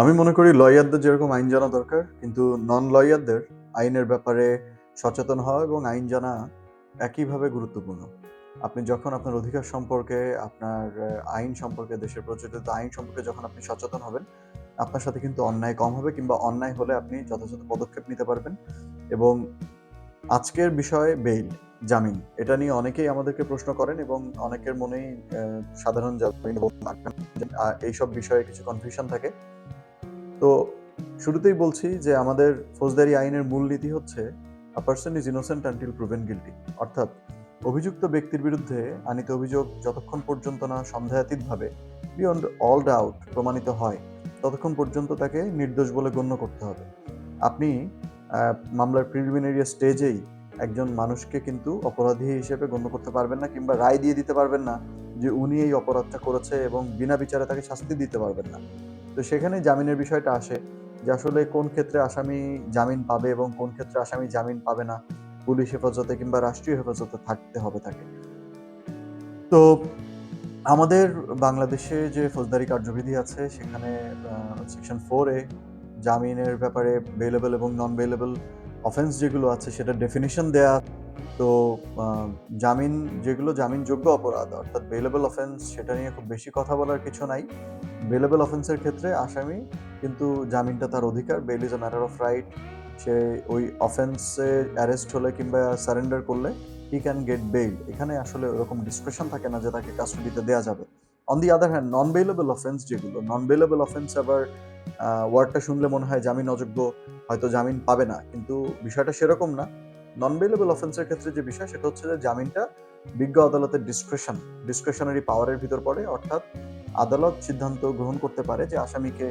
আমি মনে করি লয়ারদের যেরকম আইন জানা দরকার, কিন্তু নন লয়ারদের আইনের ব্যাপারে সচেতন হওয়া এবং আইন জানা একইভাবে গুরুত্বপূর্ণ। আপনি যখন আপনার অধিকার সম্পর্কে, আপনার আইন সম্পর্কে, দেশের প্রচলিত আইন সম্পর্কে যখন আপনি সচেতন হবেন, আপনার সাথে কিন্তু অন্যায় কম হবে কিংবা অন্যায় হলে আপনি যথাযথ পদক্ষেপ নিতে পারবেন। এবং আজকের বিষয় বেইল জামিন। এটা নিয়ে অনেকেই আমাদেরকে প্রশ্ন করেন এবং অনেকের মনেই সাধারণ এইসব বিষয়ে কিছু কনফিউশন থাকে। তো শুরুতেই বলছি যে আমাদের ফৌজদারি আইনের মূল নীতি হচ্ছে a person is innocent proven guilty অর্থাৎ অভিযুক্ত ব্যক্তির বিরুদ্ধে আনিত অভিযোগ যতক্ষণ পর্যন্ত না সন্দেহাতীতভাবে বিয়ন্ড অল ডাউট প্রমাণিত হয়, ততক্ষণ পর্যন্ত তাকে নির্দোষ বলে গণ্য করতে হবে। আপনি মামলার প্রিলিমিনারি স্টেজেই একজন মানুষকে কিন্তু অপরাধী হিসেবে গণ্য করতে পারবেন না কিংবা রায় দিয়ে দিতে পারবেন না যে উনি এই অপরাধটা করেছে এবং বিনা বিচারে তাকে শাস্তি দিতে পারবেন না। তো সেখানে জামিনের বিষয়টা আসে যে আসলে কোন ক্ষেত্রে আসামি জামিন পাবে এবং কোন ক্ষেত্রে আসামি জামিন পাবে না। পুলিশ হেফাজতে কিংবা রাষ্ট্রীয় হেফাজতে থাকতে হবে তাকে। তো আমাদের বাংলাদেশে যে ফৌজদারি কার্যবিধি আছে, সেখানে সেকশন ফোরে জামিনের ব্যাপারে বেলেবল এবং নন বেলেবল অফেন্স যেগুলো আছে সেটা ডেফিনিশন দেয়া, তো জামিন যেগুলো জামিনযোগ্য অপরাধ, অর্থাৎ বেলেবল অফেন্স সেটা নিয়ে খুব বেশি কথা বলার কিছু নাই। বেলেবল অফেন্সের ক্ষেত্রে আসামি কিন্তু জামিনটা তার অধিকার। Bail is a matter of right সে ওই অফেন্সে অ্যারেস্ট হলে কিংবা সারেন্ডার করলে হি ক্যান গেট বেইল এখানে আসলে ওরকম ডিসক্রিপশন থাকে না যে তাকে কাস্টডিতে দেওয়া যাবে। On the other hand non bailable offence যেগুলো নন বেলেবল অফেন্স আবার ওয়ার্ডটা শুনলে মনে হয় জামিন অযোগ্য। হয়তো জামিন পাবে না। কিন্তু বিষয়টা সেরকম না। নন বেলেবল অফেন্সের ক্ষেত্রে যে বিষয়, সেটা হচ্ছে যে জামিনটা বিজ্ঞ আদালতের ডিসক্রিপশন ডিসক্রিপশনারি পাওয়ারের ভিতর পড়ে। অর্থাৎ আদালত সিদ্ধান্ত গ্রহণ করতে পারে যে আসামিকে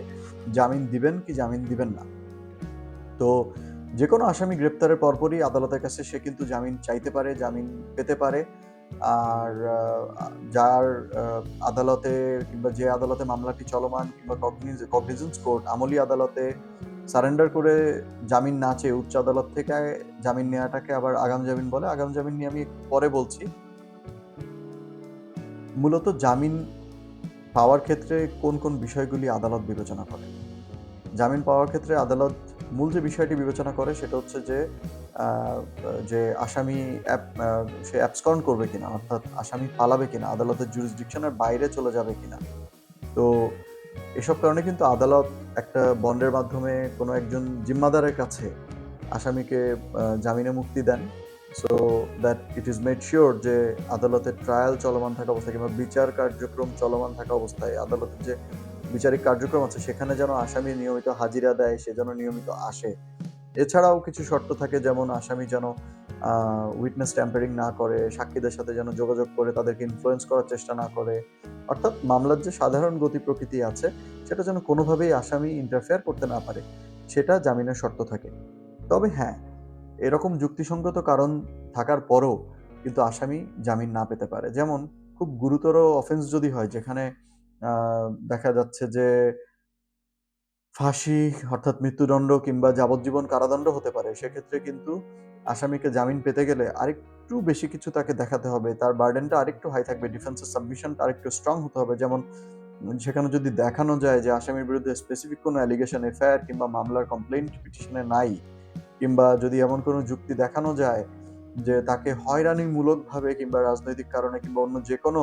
জামিন দিবেন কি জামিন দিবেন না। তো যে কোনো আসামি গ্রেপ্তারের পরপরই আদালতের কাছে সে কিন্তু জামিন চাইতে পারে, জামিন পেতে পারে। আর যার আদালতে কিংবা যে আদালতে মামলাটি চলমান কিংবা কগনিজেন্স কোর্ট আমলি আদালতে সারেন্ডার করে জামিন না চেয়ে উচ্চ আদালত থেকে জামিন নেওয়াটাকে আবার আগাম জামিন বলে। আগাম জামিন নিয়ে আমি পরে বলছি। মূলত জামিন পাওয়ার ক্ষেত্রে কোন কোন বিষয়গুলি আদালত বিবেচনা করে? জামিন পাওয়ার ক্ষেত্রে আদালত মূল যে বিষয়টি বিবেচনা করে সেটা হচ্ছে যে যে আসামি সে অ্যাবসকর্ন করবে কিনা, অর্থাৎ আসামি পালাবে কিনা, আদালতের জুরিসডিকশনের বাইরে চলে যাবে কিনা। তো এসব কারণে কিন্তু আদালত একটা বন্ডের মাধ্যমে কোনো একজন জিম্মাদারের কাছে আসামিকে জামিনে মুক্তি দেন। So that it is made sure যে আদালতের ট্রায়াল চলমান থাকা অবস্থায় কিংবা বিচার কার্যক্রম চলমান থাকা অবস্থায় আদালতের যে বিচারিক কার্যক্রম আছে, সেখানে যেন আসামি নিয়মিত হাজিরা দেয়, সে যেন নিয়মিত আসে। এছাড়াও কিছু শর্ত থাকে, যেমন আসামি যেন উইটনেস ট্যাম্পারিং না করে, সাক্ষীদের সাথে যেন যোগাযোগ করে, তাদেরকে ইনফ্লুয়েন্স করার চেষ্টা না করে, অর্থাৎ মামলার যে সাধারণ গতি প্রকৃতি আছে, সেটা যেন কোনোভাবেই আসামি ইন্টারফেয়ার করতে না পারে, সেটা জামিনের শর্ত থাকে। তবে হ্যাঁ এরকম যুক্তিসঙ্গত কারণ থাকার পরও কিন্তু আসামি জামিন না পেতে পারে। যেমন খুব গুরুতর অফেন্স যদি হয়, যেখানে দেখা যাচ্ছে যে ফাঁসি, অর্থাৎ মৃত্যুদণ্ড কিংবা যাবজ্জীবন কারাদণ্ড হতে পারে, সেক্ষেত্রে কিন্তু আসামিকে জামিন পেতে গেলে আরেকটু বেশি কিছু তাকে দেখাতে হবে। তার বার্ডেনটা আরেকটু হাই থাকবে ডিফেন্সের সাবমিশনটা আরেকটু স্ট্রং হতে হবে। যেমন, সেখানে যদি দেখানো যায় যে আসামির বিরুদ্ধে স্পেসিফিক কোনো অ্যালিগেশন এফআইআর কিংবা মামলার কমপ্লেন্ট পিটিশনে নাই, কিংবা যদি এমন কোনো যুক্তি দেখানো যায় যে তাকে হয়রানিমূলকভাবে কিংবা রাজনৈতিক কারণে কিংবা অন্য যে কোনো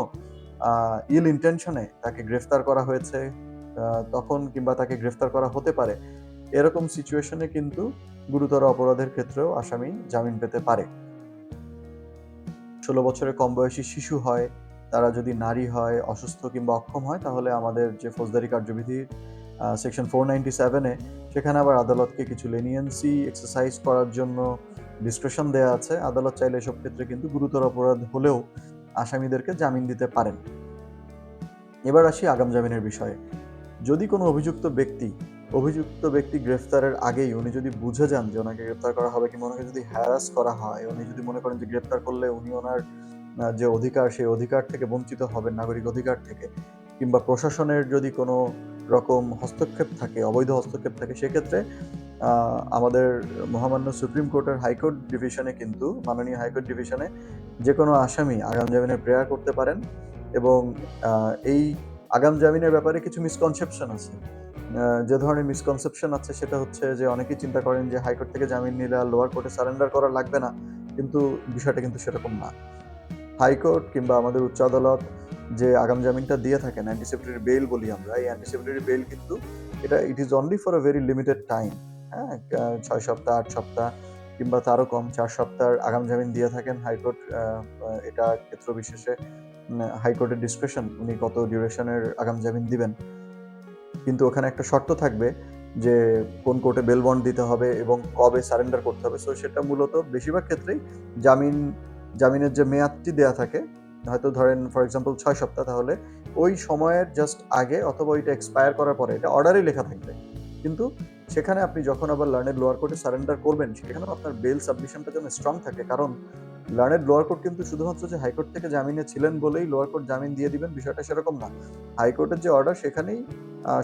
ইল ইন্টেনশনে তাকে গ্রেফতার করা হয়েছে তখন কিংবা তাকে গ্রেফতার করা হতে পারে। এরকম সিচুয়েশনে কিন্তু গুরুতর অপরাধের ক্ষেত্রেও আসামি জামিন পেতে পারে। ষোলো বছরের কম বয়সী শিশু হয়, তারা যদি নারী হয়, অসুস্থ কিংবা অক্ষম হয়, তাহলে আমাদের যে ফৌজদারি কার্যবিধি সেকশন ফোর নাইনটি সেভেনে সেখানে আবার আদালতকে কিছু লেনিয়েন্সি এক্সারসাইজ করার জন্য ডিসক্রিপশন দেওয়া আছে। আদালত চাইলে এসব ক্ষেত্রে কিন্তু গুরুতর অপরাধ হলেও আসামিদেরকে জামিন দিতে পারেন। এবার আসি আগাম জামিনের বিষয়ে। যদি কোনো অভিযুক্ত ব্যক্তি অভিযুক্ত ব্যক্তি গ্রেফতারের আগেই উনি যদি বুঝে যান যে ওনাকে গ্রেফতার করা হবে কিংবা ওনাকে যদি হ্যারাস করা হয়, উনি যদি মনে করেন যে গ্রেফতার করলে উনি ওনার যে অধিকার, সেই অধিকার থেকে বঞ্চিত হবেন, নাগরিক অধিকার থেকে, কিংবা প্রশাসনের যদি কোনো রকম হস্তক্ষেপ থাকে, অবৈধ হস্তক্ষেপ থাকে, সেক্ষেত্রে আমাদের মহামান্য সুপ্রিম কোর্টের হাইকোর্ট ডিভিশনে কিন্তু, মাননীয় হাইকোর্ট ডিভিশনে যে কোনো আসামি আগাম জামিনের প্রেয়ার করতে পারেন এবং এই আগাম জামিনের ব্যাপারে কিছু মিসকনসেপশন আছে। যে ধরনের মিসকনসেপশন আছে সেটা হচ্ছে যে অনেকেই চিন্তা করেন যে হাইকোর্ট থেকে জামিন নিলে আর লোয়ার কোর্টে সারেন্ডার করা লাগবে না। কিন্তু বিষয়টা কিন্তু সেরকম না। হাইকোর্ট কিংবা আমাদের উচ্চ আদালত যে আগাম জামিনটা দিয়ে থাকেন অ্যান্টিসিপেটরি বেল বলি আমরা, এই অ্যান্টিসিপেটরি বেল কিন্তু এটা it is only for a very limited time হ্যাঁ? ছয় সপ্তাহ, আট সপ্তাহ কিংবা তারও কম, চার সপ্তাহের আগাম জামিন দিয়ে থাকেন হাইকোর্ট এটা ক্ষেত্র বিশেষে হাইকোর্টের ডিসক্রিপশন উনি কত ডিউরেশনের আগাম জামিন দিবেন। কিন্তু ওখানে একটা শর্ত থাকবে যে কোন কোর্টে বেল বন্ড দিতে হবে এবং কবে সারেন্ডার করতে হবে। সো সেটা মূলত বেশিরভাগ ক্ষেত্রেই জামিন, জামিনের যে মেয়াদটি দেয়া থাকে, হয়তো ধরেন ফর এক্সাম্পল ছয় সপ্তাহ, তাহলে ওই সময়ের জাস্ট আগে অথবা ওইটা এক্সপায়ার করার পরে এটা অর্ডারেই লেখা থাকবে। কিন্তু সেখানে আপনি যখন আবার লার্নের লোয়ার কোর্টে সারেন্ডার করবেন, সেখানেও আপনার বেল সাবমিশনটা যেন স্ট্রং থাকে। কারণ লার্নের লোয়ার কোর্ট কিন্তু শুধুমাত্র যে হাইকোর্ট থেকে জামিনে ছিলেন বলেই লোয়ার কোর্ট জামিন দিয়ে দিবেন, বিষয়টা সেরকম না। হাইকোর্টের যে অর্ডার সেখানেই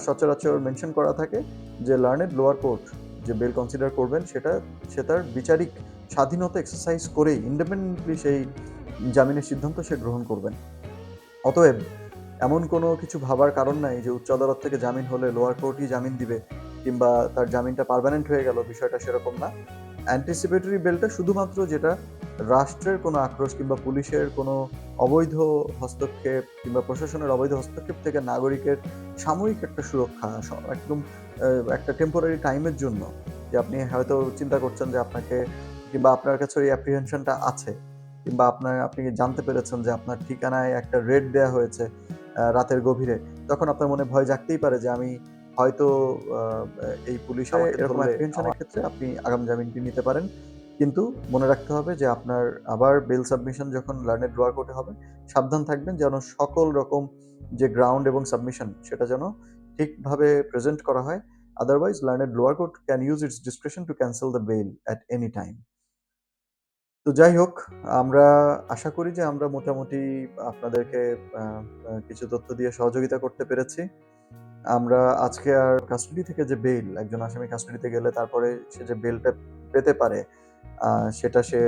সচরাচর মেনশন করা থাকে যে লার্নেড লোয়ার কোর্ট যে বেল কনসিডার করবেন, সেটা, সে তার বিচারিক স্বাধীনতা এক্সারসাইজ করেই ইন্ডিপেন্ডেন্টলি সেই জামিনের সিদ্ধান্ত সে গ্রহণ করবেন। অতএব, এমন কোনো কিছু ভাবার কারণ নাই যে উচ্চ আদালত থেকে জামিন হলে লোয়ার কোর্টই জামিন দিবে, কিংবা তার জামিনটা পারমানেন্ট হয়ে গেল, বিষয়টা সেরকম না। অ্যান্টিসিপেটরি বেলটা শুধুমাত্র যেটা রাষ্ট্রের কোনো আক্রোশ কিংবা পুলিশের কোনো অবৈধ হস্তক্ষেপ কিংবা প্রশাসনের অবৈধ হস্তক্ষেপ থেকে নাগরিকের সাময়িক একটা সুরক্ষা একদম একটা টেম্পোরারি টাইমের জন্য যে আপনি হয়তো চিন্তা করছেন যে আপনাকে কিংবা আপনার কাছে ওই অ্যাপ্রিহেনশনটা আছে কিংবা আপনার আপনি জানতে পেরেছেন যে আপনার ঠিকানায় একটা রেড দেওয়া হয়েছে রাতের গভীরে তখন আপনার মনে ভয় জাগতেই পারে যে আমি হয়তো আহ, এই পুলিশে এরকম অ্যাপ্রিহেনশনের ক্ষেত্রে আপনি আগাম জামিনটি নিতে পারেন। কিন্তু মনে রাখতে হবে যে আপনার আবার বেল সাবমিশন যখন লার্নের ড্রয়ার কোর্টে হবে, সাবধান থাকবেন যেন সকল রকম যে গ্রাউন্ড এবং সাবমিশন সেটা যেন ঠিকভাবে প্রেজেন্ট করা হয়। Otherwise learned lower court can use its discretion to cancel the bail at any time তো যাই হোক, আমরা আশা করি যে আমরা মোটামুটি আপনাদেরকে কিছু তথ্য দিয়ে সহযোগিতা করতে পেরেছি। আমরা আজকে আর কাস্টডি থেকে যে বেল একজন আসামি কাস্টডিতে গেলে তারপরে সে যে বেলটা পেতে পারে সেটা সে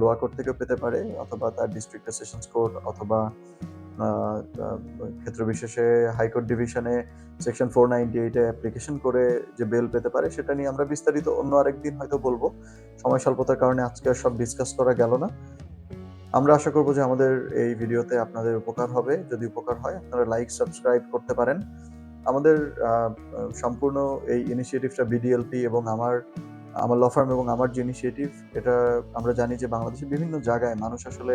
লোয়ার কোর্ট থেকেও পেতে পারে, অথবা তার ডিস্ট্রিক্ট সেশনস কোর্ট অথবা ক্ষেত্র বিশেষে হাইকোর্ট ডিভিশনে সেকশন ফোর নাইনটি এইটে অ্যাপ্লিকেশন করে যে বেল পেতে পারে, সেটা নিয়ে আমরা বিস্তারিত অন্য আরেকদিন হয়তো বলব। সময় স্বল্পতার কারণে আজকে আর সব ডিসকাস করা গেল না। আমরা আশা করব যে আমাদের এই ভিডিওতে আপনাদের উপকার হবে। যদি উপকার হয়, আপনারা লাইক সাবস্ক্রাইব করতে পারেন। আমাদের সম্পূর্ণ এই ইনিশিয়েটিভটা বিডিএলপি এবং আমার আমার ল ফার্ম এবং আমার যে ইনিশিয়েটিভ এটা আমরা জানি যে বাংলাদেশের বিভিন্ন জায়গায় মানুষ আসলে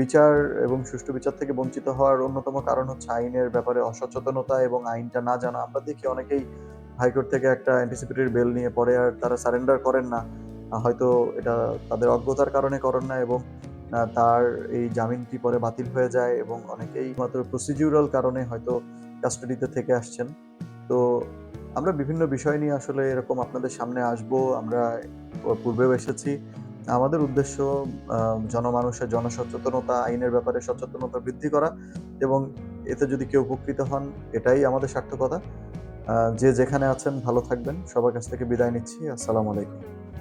বিচার এবং সুষ্ঠু বিচার থেকে বঞ্চিত হওয়ার অন্যতম কারণ হচ্ছে আইনের ব্যাপারে অসচেতনতা এবং আইনটা না জানা। আমরা দেখি অনেকেই হাইকোর্ট থেকে একটা অ্যান্টিসিপেটরি বেল নিয়ে পরে আর তারা সারেন্ডার করেন না। হয়তো এটা তাদের অজ্ঞতার কারণে করেন না এবং তার এই জামিনটি পরে বাতিল হয়ে যায় এবং অনেকেই মাত্র প্রসিডিউরাল কারণে হয়তো কাস্টাডিতে থেকে আসছেন। তো আমরা বিভিন্ন বিষয় নিয়ে আসলে এরকম আপনাদের সামনে আসব, আমরা পূর্বেও এসেছি। আমাদের উদ্দেশ্য জনমানুষের জনসচেতনতা, আইনের ব্যাপারে সচেতনতা বৃদ্ধি করা এবং এতে যদি কেউ উপকৃত হন, এটাই আমাদের সার্থকতা। যে যেখানে আছেন, ভালো থাকবেন। সবার কাছ থেকে বিদায় নিচ্ছি। আসসালামু আলাইকুম।